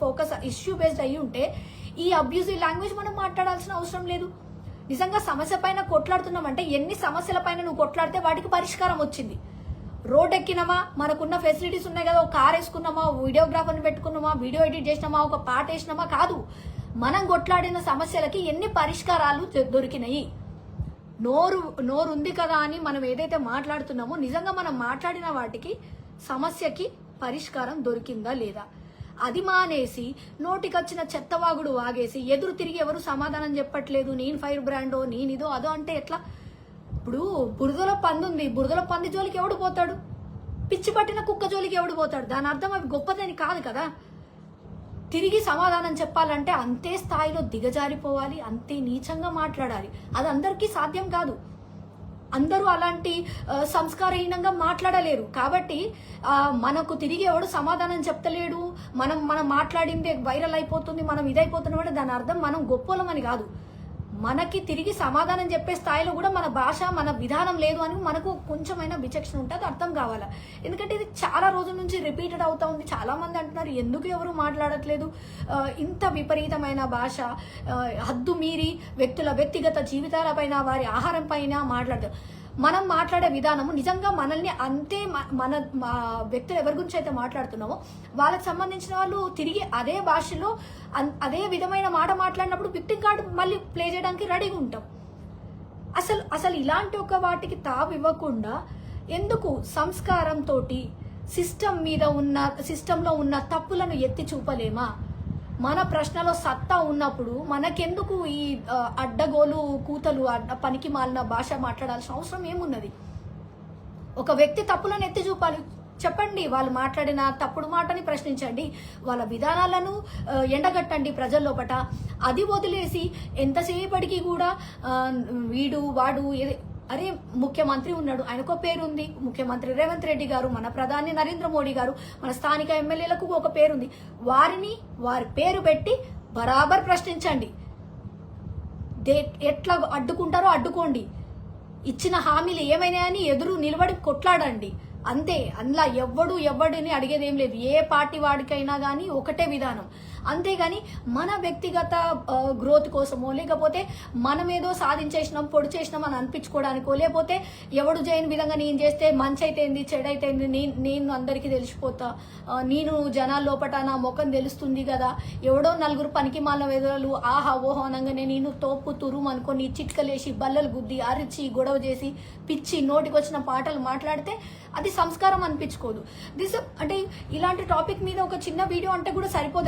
Focus issue based అయి ఉంటే ఈ అబ్యూజివ్ లాంగ్వేజ్ మనం మాట్లాడాల్సిన అవసరం లేదు. నిజంగా సమస్య పైన కొట్లాడుతున్నామంటే ఎన్ని సమస్యల పైన నువ్వు కొట్లాడితే వాటికి పరిష్కారం వచ్చింది. రోడ్ ఎక్కినామా? మనకున్న ఫెసిలిటీస్ ఉన్నాయి కదా ఒక కార్ వేసుకున్నామా వీడియోగ్రాఫర్ని పెట్టుకున్నామా వీడియో ఎడిట్ చేసినామా ఒక పాట వేసినామా? కాదు. మనం కొట్లాడిన సమస్యలకి ఎన్ని పరిష్కారాలు దొరికినాయి? నోరు నోరు ఉంది కదా అని మనం ఏదైతే మాట్లాడుతున్నామో నిజంగా మనం మాట్లాడిన వాటికి సమస్యకి పరిష్కారం దొరికిందా లేదా? అది మానేసి నోటికొచ్చిన చెత్తవాగుడు వాగేసి ఎదురు తిరిగి ఎవరు సమాధానం చెప్పట్లేదు నేను ఫైర్ బ్రాండో నేనిదో అదో అంటే ఎట్లా? ఇప్పుడు బురదలో పంది ఉంది బురదలో పంది జోలికి ఎవడు పోతాడు? పిచ్చి పట్టిన కుక్క జోలికి ఎవడు పోతాడు? దాని అర్థం అవి గొప్పదని కాదు కదా? తిరిగి సమాధానం చెప్పాలంటే అంతే స్థాయిలో దిగజారిపోవాలి అంతే నీచంగా మాట్లాడాలి. అది అందరికీ సాధ్యం కాదు. అందరూ అలాంటి సంస్కారహీనంగా మాట్లాడలేరు. కాబట్టి మనకు తిరిగి ఎవడు సమాధానం చెప్తలేడు. మనం మనం మాట్లాడిందే వైరల్ అయిపోతుంది మనం ఇదైపోతున్నాం అంటే దాని అర్థం మనం గొప్పలమని కాదు. మనకి తిరిగి సమాధానం చెప్పే స్థాయిలో కూడా మన భాష మన విధానం లేదు అని మనకు కొంచెమైనా విచక్షణ ఉంటుంది అర్థం కావాలా. ఎందుకంటే ఇది చాలా రోజుల నుంచి రిపీటెడ్ అవుతా ఉంది. చాలా మంది అంటున్నారు ఎందుకు ఎవరు మాట్లాడట్లేదు? ఇంత విపరీతమైన భాష హద్దు మీరి వ్యక్తుల వ్యక్తిగత జీవితాలపైన వారి ఆహారం పైన మాట్లాడతారు మనం మాట్లాడే విధానము నిజంగా మనల్ని అంతే మన వ్యక్తులు ఎవరి గురించి అయితే మాట్లాడుతున్నామో వాళ్ళకి సంబంధించిన వాళ్ళు తిరిగి అదే భాషలో అన్- అదే విధమైన మాట మాట్లాడినప్పుడు విక్టింగ్ కార్డు మళ్ళీ ప్లే చేయడానికి రెడీగా ఉంటాం. అసలు అసలు ఇలాంటి ఒక వాటికి తావు ఇవ్వకుండా ఎందుకు సంస్కారంతో సిస్టమ్ మీద ఉన్న సిస్టంలో ఉన్న తప్పులను ఎత్తి చూపలేమా? మన ప్రశ్నలో సత్తా ఉన్నప్పుడు మనకెందుకు ఈ అడ్డగోలు కూతలు అడ్డ పనికి మాలిన భాష మాట్లాడాల్సిన అవసరం ఏమున్నది? ఒక వ్యక్తి తప్పులను ఎత్తి చూపాలి. చెప్పండి వాళ్ళు మాట్లాడిన తప్పుడు మాటని ప్రశ్నించండి. వాళ్ళ విధానాలను ఎండగట్టండి ప్రజల లోపట. అది వదిలేసి ఎంతసేపటికి కూడా వీడు వాడు అరే ముఖ్యమంత్రి ఉన్నాడు ఆయనకు పేరు ఉంది ముఖ్యమంత్రి రేవంత్ రెడ్డి గారు మన ప్రధాని నరేంద్ర మోడీ గారు మన స్థానిక ఎమ్మెల్యేలకు ఒక పేరుంది. వారిని వారి పేరు పెట్టి బరాబర్ ప్రశ్నించండి. దే ఎట్లా అడ్డుకుంటారో అడ్డుకోండి. ఇచ్చిన హామీలు ఏమైనాయని ఎదురు నిలబడి కొట్లాడండి. అంతే అందులో ఎవ్వడు ఎవ్వడిని అడిగేది ఏం లేదు. ఏ పార్టీ వాడికైనా కానీ ఒకటే విధానం. అంతేగాని మన వ్యక్తిగత గ్రోత్ కోసమో లేకపోతే మనం ఏదో సాధించేసినాం పొడి చేసినాం అని అనిపించుకోవడానికో లేకపోతే ఎవడు చేయని విధంగా నేను చేస్తే మంచి అయితేంది చెడైతేంది నేను నేను అందరికీ తెలిసిపోతా. నేను జనాల లోపట నా ముఖం తెలుస్తుంది కదా. ఎవడో నలుగురు పనికి మాల వెదలు ఆహా ఓహో అనగానే నేను తోపు తురుము అనుకొని చిట్కలేసి బల్లలు గుద్ది అరిచి గొడవ చేసి పిచ్చి నోటికి వచ్చిన పాటలు మాట్లాడితే అది సంస్కారం అనిపించుకోదు. దిస్ అంటే ఇలాంటి టాపిక్ మీద ఒక చిన్న వీడియో అంటే కూడా సరిపోదు.